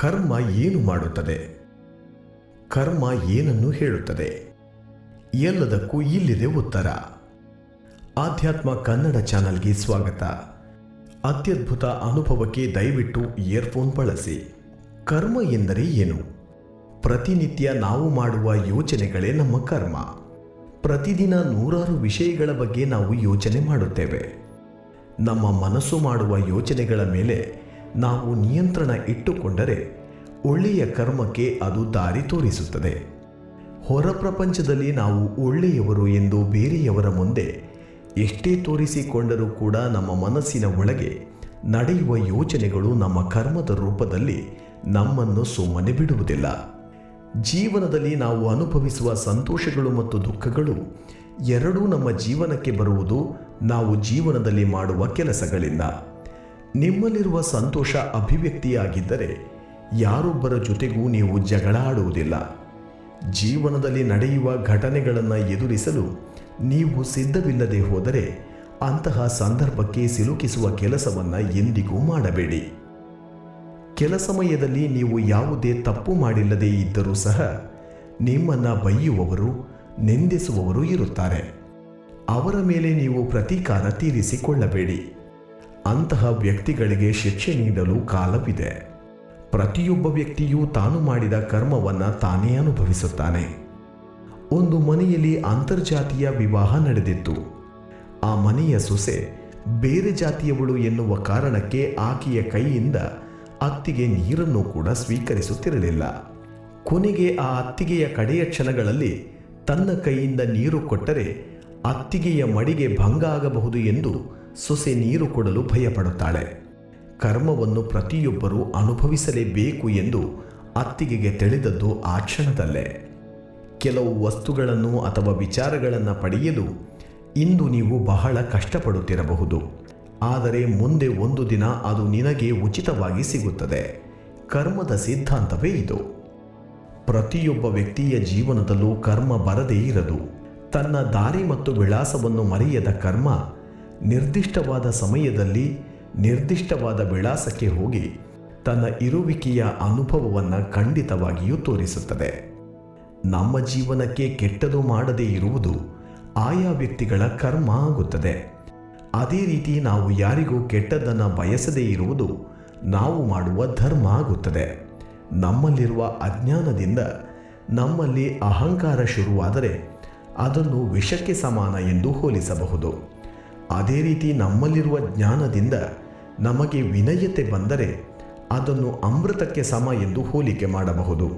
ಕರ್ಮ ಏನು ಮಾಡುತ್ತದೆ? ಕರ್ಮ ಏನನ್ನು ಹೇಳುತ್ತದೆ? ಎಲ್ಲದಕ್ಕೂ ಇಲ್ಲಿದೆ ಉತ್ತರ. ಆಧ್ಯಾತ್ಮ ಕನ್ನಡ ಚಾನಲ್ಗೆ ಸ್ವಾಗತ. ಅತ್ಯದ್ಭುತ ಅನುಭವಕ್ಕೆ ದಯವಿಟ್ಟು ಇಯರ್ಫೋನ್ ಬಳಸಿ. ಕರ್ಮ ಎಂದರೆ ಏನು? ಪ್ರತಿನಿತ್ಯ ನಾವು ಮಾಡುವ ಯೋಚನೆಗಳೇ ನಮ್ಮ ಕರ್ಮ. ಪ್ರತಿದಿನ ನೂರಾರು ವಿಷಯಗಳ ಬಗ್ಗೆ ನಾವು ಯೋಚನೆ ಮಾಡುತ್ತೇವೆ. ನಮ್ಮ ಮನಸ್ಸು ಮಾಡುವ ಯೋಚನೆಗಳ ಮೇಲೆ ನಾವು ನಿಯಂತ್ರಣ ಇಟ್ಟುಕೊಂಡರೆ ಒಳ್ಳೆಯ ಕರ್ಮಕ್ಕೆ ಅದು ದಾರಿ ತೋರಿಸುತ್ತದೆ. ಹೊರ ಪ್ರಪಂಚದಲ್ಲಿ ನಾವು ಒಳ್ಳೆಯವರು ಎಂದು ಬೇರೆಯವರ ಮುಂದೆ ಎಷ್ಟೇ ತೋರಿಸಿಕೊಂಡರೂ ಕೂಡ ನಮ್ಮ ಮನಸ್ಸಿನ ಒಳಗೆ ನಡೆಯುವ ಯೋಚನೆಗಳು ನಮ್ಮ ಕರ್ಮದ ರೂಪದಲ್ಲಿ ನಮ್ಮನ್ನು ಸುಮ್ಮನೆ ಬಿಡುವುದಿಲ್ಲ. ಜೀವನದಲ್ಲಿ ನಾವು ಅನುಭವಿಸುವ ಸಂತೋಷಗಳು ಮತ್ತು ದುಃಖಗಳು ಎರಡೂ ನಮ್ಮ ಜೀವನಕ್ಕೆ ಬರುವುದು ನಾವು ಜೀವನದಲ್ಲಿ ಮಾಡುವ ಕೆಲಸಗಳಿಂದ. ನಿಮ್ಮಲ್ಲಿರುವ ಸಂತೋಷ ಅಭಿವ್ಯಕ್ತಿಯಾಗಿದ್ದರೆ ಯಾರೊಬ್ಬರ ಜೊತೆಗೂ ನೀವು ಜಗಳ ಆಡುವುದಿಲ್ಲ ಜೀವನದಲ್ಲಿ ನಡೆಯುವ ಘಟನೆಗಳನ್ನು ಎದುರಿಸಲು ನೀವು ಸಿದ್ಧವಿಲ್ಲದೆ ಹೋದರೆ ಅಂತಹ ಸಂದರ್ಭಕ್ಕೆ ಸಿಲುಕಿಸುವ ಕೆಲಸವನ್ನು ಎಂದಿಗೂ ಮಾಡಬೇಡಿ. ಕೆಲ ಸಮಯದಲ್ಲಿ ನೀವು ಯಾವುದೇ ತಪ್ಪು ಮಾಡಿಲ್ಲದೇ ಇದ್ದರೂ ಸಹ ನಿಮ್ಮನ್ನು ಬೈಯುವವರು, ನಿಂದಿಸುವವರು ಇರುತ್ತಾರೆ. ಅವರ ಮೇಲೆ ನೀವು ಪ್ರತೀಕಾರ ತೀರಿಸಿಕೊಳ್ಳಬೇಡಿ. ಅಂತಹ ವ್ಯಕ್ತಿಗಳಿಗೆ ಶಿಕ್ಷೆ ನೀಡಲು ಕಾಲವಿದೆ. ಪ್ರತಿಯೊಬ್ಬ ವ್ಯಕ್ತಿಯೂ ತಾನು ಮಾಡಿದ ಕರ್ಮವನ್ನು ತಾನೇ ಅನುಭವಿಸುತ್ತಾನೆ. ಒಂದು ಮನೆಯಲ್ಲಿ ಅಂತರ್ಜಾತಿಯ ವಿವಾಹ ನಡೆದಿತ್ತು. ಆ ಮನೆಯ ಸೊಸೆ ಬೇರೆ ಜಾತಿಯವಳು ಎನ್ನುವ ಕಾರಣಕ್ಕೆ ಆಕೆಯ ಕೈಯಿಂದ ಅತ್ತಿಗೆ ನೀರನ್ನು ಕೂಡ ಸ್ವೀಕರಿಸುತ್ತಿರಲಿಲ್ಲ. ಕೊನೆಗೆ ಆ ಅತ್ತಿಗೆಯ ಕಡೆಯ ಕ್ಷಣಗಳಲ್ಲಿ ತನ್ನ ಕೈಯಿಂದ ನೀರು ಕೊಟ್ಟರೆ ಅತ್ತಿಗೆಯ ಮಡಿಗೆ ಭಂಗ ಆಗಬಹುದು ಎಂದು ಸೊಸೆ ನೀರು ಕೊಡಲು ಭಯಪಡುತ್ತಾಳೆ. ಕರ್ಮವನ್ನು ಪ್ರತಿಯೊಬ್ಬರೂ ಅನುಭವಿಸಲೇಬೇಕು ಎಂದು ಅತ್ತಿಗೆಗೆ ತಿಳಿದದ್ದು ಆ ಕ್ಷಣದಲ್ಲೇ. ಕೆಲವು ವಸ್ತುಗಳನ್ನು ಅಥವಾ ವಿಚಾರಗಳನ್ನು ಪಡೆಯಲು ಇಂದು ನೀವು ಬಹಳ ಕಷ್ಟಪಡುತ್ತಿರಬಹುದು. ಆದರೆ ಮುಂದೆ ಒಂದು ದಿನ ಅದು ನಿನಗೆ ಉಚಿತವಾಗಿ ಸಿಗುತ್ತದೆ. ಕರ್ಮದ ಸಿದ್ಧಾಂತವೇ ಇದು. ಪ್ರತಿಯೊಬ್ಬ ವ್ಯಕ್ತಿಯ ಜೀವನದಲ್ಲೂ ಕರ್ಮ ಬರದೇ ಇರದು. ತನ್ನ ದಾರಿ ಮತ್ತು ವಿಳಾಸವನ್ನು ಮರೆಯದ ಕರ್ಮ ನಿರ್ದಿಷ್ಟವಾದ ಸಮಯದಲ್ಲಿ ನಿರ್ದಿಷ್ಟವಾದ ವಿಳಾಸಕ್ಕೆ ಹೋಗಿ ತನ್ನ ಇರುವಿಕೆಯ ಅನುಭವವನ್ನು ಖಂಡಿತವಾಗಿಯೂ ತೋರಿಸುತ್ತದೆ. ನಮ್ಮ ಜೀವನಕ್ಕೆ ಕೆಟ್ಟದು ಮಾಡದೇ ಇರುವುದು ಆಯಾ ವ್ಯಕ್ತಿಗಳ ಕರ್ಮ ಆಗುತ್ತದೆ. ಅದೇ ರೀತಿ ನಾವು ಯಾರಿಗೂ ಕೆಟ್ಟದ್ದನ್ನು ಬಯಸದೇ ಇರುವುದು ನಾವು ಮಾಡುವ ಧರ್ಮ ಆಗುತ್ತದೆ. ನಮ್ಮಲ್ಲಿರುವ ಅಜ್ಞಾನದಿಂದ ನಮ್ಮಲ್ಲಿ ಅಹಂಕಾರ ಶುರುವಾದರೆ ಅದನ್ನು ವಿಷಕ್ಕೆ ಸಮಾನ ಎಂದು ಹೋಲಿಸಬಹುದು. ಅದೇ ರೀತಿ ನಮ್ಮಲ್ಲಿರುವ ಜ್ಞಾನದಿಂದ ನಮಗೆ ವಿನಯತೆ ಬಂದರೆ ಅದನ್ನು ಅಮೃತಕ್ಕೆ ಸಮ ಎಂದು ಹೋಲಿಕೆ ಮಾಡಬಹುದು.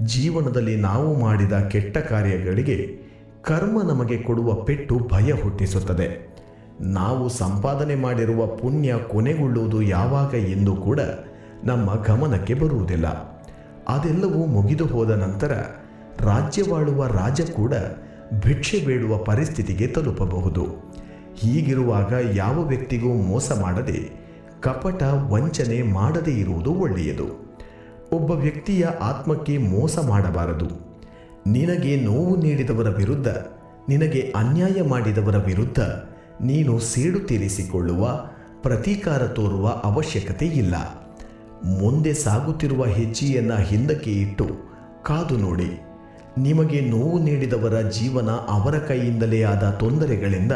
ಜೀವನದಲ್ಲಿ ನಾವು ಮಾಡಿದ ಕೆಟ್ಟ ಕಾರ್ಯಗಳಿಗೆ ಕರ್ಮ ನಮಗೆ ಕೊಡುವ ಪೆಟ್ಟು ಭಯ ಹುಟ್ಟಿಸುತ್ತದೆ. ನಾವು ಸಂಪಾದನೆ ಮಾಡಿರುವ ಪುಣ್ಯ ಕೊನೆಗೊಳ್ಳುವುದು ಯಾವಾಗ ಎಂದು ಕೂಡ ನಮ್ಮ ಗಮನಕ್ಕೆ ಬರುವುದಿಲ್ಲ. ಅದೆಲ್ಲವೂ ಮುಗಿದು ಹೋದ ನಂತರ ರಾಜ್ಯವಾಳುವ ರಾಜ ಕೂಡ ಭಿಕ್ಷೆ ಬೇಡುವ ಪರಿಸ್ಥಿತಿಗೆ ತಲುಪಬಹುದು. ಹೀಗಿರುವಾಗ ಯಾವ ವ್ಯಕ್ತಿಗೂ ಮೋಸ ಮಾಡದೆ ಕಪಟ ವಂಚನೆ ಮಾಡದೇ ಇರುವುದು ಒಳ್ಳೆಯದು. ಒಬ್ಬ ವ್ಯಕ್ತಿಯ ಆತ್ಮಕ್ಕೆ ಮೋಸ ಮಾಡಬಾರದು. ನಿನಗೆ ನೋವು ನೀಡಿದವರ ವಿರುದ್ಧ, ನಿನಗೆ ಅನ್ಯಾಯ ಮಾಡಿದವರ ವಿರುದ್ಧ ನೀನು ಸೇಡು ತೀರಿಸಿಕೊಳ್ಳುವ, ಪ್ರತೀಕಾರ ತೋರುವ ಅವಶ್ಯಕತೆ ಇಲ್ಲ. ಮುಂದೆ ಸಾಗುತ್ತಿರುವ ಹೆಜ್ಜೆಯನ್ನು ಹಿಂದಕ್ಕೆ ಇಟ್ಟು ಕಾದು ನೋಡಿ. ನಿಮಗೆ ನೋವು ನೀಡಿದವರ ಜೀವನ ಅವರ ಕೈಯಿಂದಲೇ ಆದ ತೊಂದರೆಗಳಿಂದ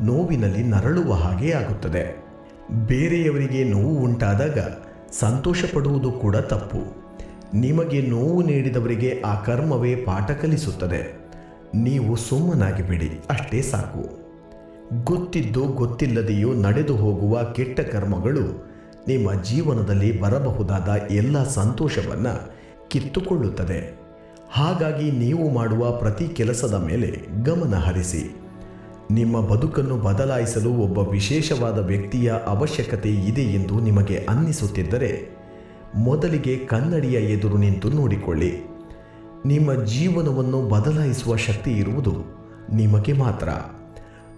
ನೋವಿನಲ್ಲಿ ನರಳುವ ಹಾಗೆ ಆಗುತ್ತದೆ. ಬೇರೆಯವರಿಗೆ ನೋವು ಉಂಟಾದಾಗ ಸಂತೋಷ ಪಡುವುದು ಕೂಡ ತಪ್ಪು. ನಿಮಗೆ ನೋವು ನೀಡಿದವರಿಗೆ ಆ ಕರ್ಮವೇ ಪಾಠ ಕಲಿಸುತ್ತದೆ. ನೀವು ಸುಮ್ಮನಾಗಿ ಬಿಡಿ ಅಷ್ಟೇ ಸಾಕು. ಗೊತ್ತಿದ್ದು ಗೊತ್ತಿಲ್ಲದೆಯೂ ನಡೆದು ಹೋಗುವ ಕೆಟ್ಟ ಕರ್ಮಗಳು ನಿಮ್ಮ ಜೀವನದಲ್ಲಿ ಬರಬಹುದಾದ ಎಲ್ಲ ಸಂತೋಷವನ್ನು ಕಿತ್ತುಕೊಳ್ಳುತ್ತದೆ. ಹಾಗಾಗಿ ನೀವು ಮಾಡುವ ಪ್ರತಿ ಕೆಲಸದ ಮೇಲೆ ಗಮನ ಹರಿಸಿ. ನಿಮ್ಮ ಬದುಕನ್ನು ಬದಲಾಯಿಸಲು ಒಬ್ಬ ವಿಶೇಷವಾದ ವ್ಯಕ್ತಿಯ ಅವಶ್ಯಕತೆ ಇದೆ ಎಂದು ನಿಮಗೆ ಅನ್ನಿಸುತ್ತಿದ್ದರೆ, ಮೊದಲಿಗೆ ಕನ್ನಡಿಯ ಎದುರು ನಿಂತು ನೋಡಿಕೊಳ್ಳಿ. ನಿಮ್ಮ ಜೀವನವನ್ನು ಬದಲಾಯಿಸುವ ಶಕ್ತಿ ಇರುವುದು ನಿಮಗೆ ಮಾತ್ರ.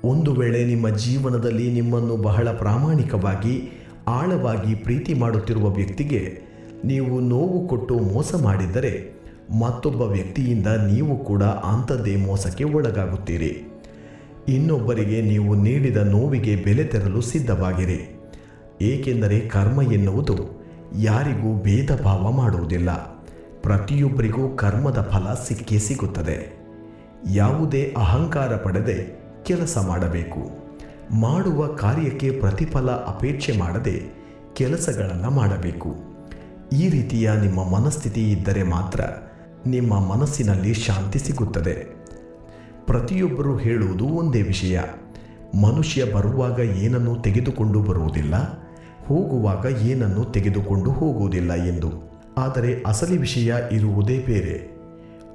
ಒಂದು ವೇಳೆ ನಿಮ್ಮ ಜೀವನದಲ್ಲಿ ನಿಮ್ಮನ್ನು ಬಹಳ ಪ್ರಾಮಾಣಿಕವಾಗಿ, ಆಳವಾಗಿ ಪ್ರೀತಿ ಮಾಡುತ್ತಿರುವ ವ್ಯಕ್ತಿಗೆ ನೀವು ನೋವು ಕೊಟ್ಟು ಮೋಸ ಮಾಡಿದ್ದರೆ, ಮತ್ತೊಬ್ಬ ವ್ಯಕ್ತಿಯಿಂದ ನೀವು ಕೂಡ ಅಂಥದ್ದೇ ಮೋಸಕ್ಕೆ ಒಳಗಾಗುತ್ತೀರಿ. ಇನ್ನೊಬ್ಬರಿಗೆ ನೀವು ನೀಡಿದ ನೋವಿಗೆ ಬೆಲೆ ತೆರಲು ಸಿದ್ಧವಾಗಿರಿ. ಏಕೆಂದರೆ ಕರ್ಮ ಎನ್ನುವುದು ಯಾರಿಗೂ ಭೇದ ಭಾವ ಮಾಡುವುದಿಲ್ಲ. ಪ್ರತಿಯೊಬ್ಬರಿಗೂ ಕರ್ಮದ ಫಲ ಸಿಕ್ಕೇ ಸಿಗುತ್ತದೆ. ಯಾವುದೇ ಅಹಂಕಾರ ಪಡೆದೆ ಕೆಲಸ ಮಾಡಬೇಕು. ಮಾಡುವ ಕಾರ್ಯಕ್ಕೆ ಪ್ರತಿಫಲ ಅಪೇಕ್ಷೆ ಮಾಡದೆ ಕೆಲಸಗಳನ್ನು ಮಾಡಬೇಕು. ಈ ರೀತಿಯ ನಿಮ್ಮ ಮನಸ್ಥಿತಿ ಇದ್ದರೆ ಮಾತ್ರ ನಿಮ್ಮ ಮನಸ್ಸಿನಲ್ಲಿ ಶಾಂತಿ ಸಿಗುತ್ತದೆ. ಪ್ರತಿಯೊಬ್ಬರು ಹೇಳುವುದು ಒಂದೇ ವಿಷಯ. ಮನುಷ್ಯ ಬರುವಾಗ ಏನನ್ನು ತೆಗೆದುಕೊಂಡು ಬರುವುದಿಲ್ಲ, ಹೋಗುವಾಗ ಏನನ್ನು ತೆಗೆದುಕೊಂಡು ಹೋಗುವುದಿಲ್ಲ ಎಂದು. ಆದರೆ ಅಸಲಿ ವಿಷಯ ಇರುವುದೇ ಬೇರೆ.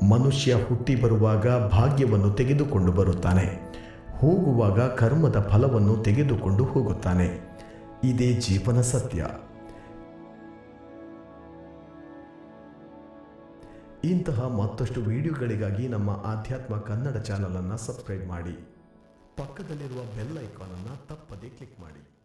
ಮನುಷ್ಯ ಹುಟ್ಟಿ ಬರುವಾಗ ಭಾಗ್ಯವನ್ನು ತೆಗೆದುಕೊಂಡು ಬರುತ್ತಾನೆ, ಹೋಗುವಾಗ ಕರ್ಮದ ಫಲವನ್ನು ತೆಗೆದುಕೊಂಡು ಹೋಗುತ್ತಾನೆ. ಇದೇ ಜೀವನ ಸತ್ಯ. ಇಂತಹ ಮತ್ತಷ್ಟು ವಿಡಿಯೋಗಳಿಗಾಗಿ ನಮ್ಮ ಆಧ್ಯಾತ್ಮ ಕನ್ನಡ ಚಾನಲನ್ನು ಸಬ್ಸ್ಕ್ರೈಬ್ ಮಾಡಿ. ಪಕ್ಕದಲ್ಲಿರುವ ಬೆಲ್ ಐಕಾನನ್ನು ತಪ್ಪದೇ ಕ್ಲಿಕ್ ಮಾಡಿ.